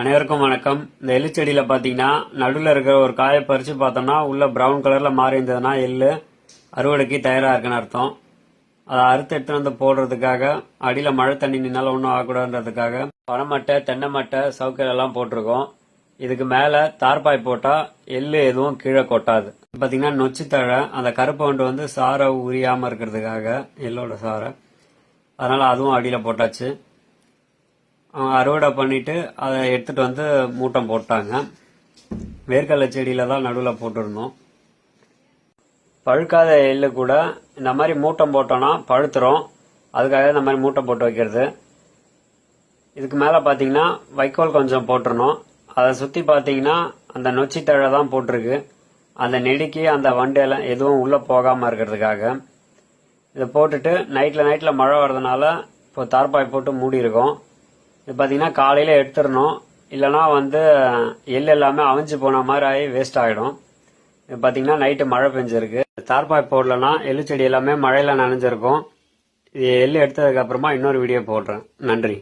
அனைவருக்கும் வணக்கம். இந்த எள்ளுச்செடியில் பார்த்தீங்கன்னா நடுவில் இருக்கிற ஒரு காயை பறித்து பார்த்தோம்னா உள்ள பிரவுன் கலரில் மாறி இருந்ததுன்னா எள்ளு அறுவடைக்கு தயாராக இருக்குன்னு அர்த்தம். அதை அறுத்து எடுத்துட்டு வந்து போடுறதுக்காக அடியில் மழை தண்ணி நின்னால ஒன்றும் ஆகக்கூடாதுன்றதுக்காக பனைமட்டை தென்னை மட்டை சவுக்கல் போட்டிருக்கோம். இதுக்கு மேலே தார்பாய் போட்டால் எள்ளு எதுவும் கீழே கொட்டாது. பார்த்தீங்கன்னா நொச்சித்தழை அந்த கருப்பை வண்டு வந்து சாரை உரியாமல் இருக்கிறதுக்காக எள்ளோட சாரை. அதனால் அதுவும் அடியில் போட்டாச்சு. அறுவடை பண்ணிட்டு அதை எடுத்துட்டு வந்து மூட்டம் போட்டாங்க. வேர்க்கடலை செடியில தான் நடுவில் போட்டிருந்தோம். பழுக்காத எள்ளு கூட இந்த மாதிரி மூட்டம் போட்டோம்னா பழுத்துரும். அதுக்காக இந்த மாதிரி மூட்டம் போட்டு வைக்கிறது. இதுக்கு மேலே பார்த்தீங்கன்னா வைக்கோல் கொஞ்சம் போட்டுருணும் அதை சுற்றி பார்த்தீங்கன்னா அந்த நொச்சி தழை தான் போட்டிருக்கு. அந்த நெடுக்கி அந்த வண்டையெல்லாம் எதுவும் உள்ளே போகாமல் இருக்கிறதுக்காக. இதை போட்டுட்டு நைட்டில் நைட்டில் மழை வர்றதுனால இப்போ தார்பாய் போட்டு மூடி இருக்கோம் இது பார்த்தீங்கன்னா காலையில் எடுத்துடணும். இல்லைனா வந்து எள் எல்லாமே அவிஞ்சு போன மாதிரி ஆகி வேஸ்ட் ஆகிடும் இது பார்த்தீங்கன்னா நைட்டு மழை பெஞ்சிருக்கு. தார்பாய் போடலன்னா எள்ளு செடி எல்லாமே மழையில் நனைஞ்சிருக்கும். இது எள்ளு எடுத்ததுக்கு அப்புறமா இன்னொரு வீடியோ போடுறேன். நன்றி.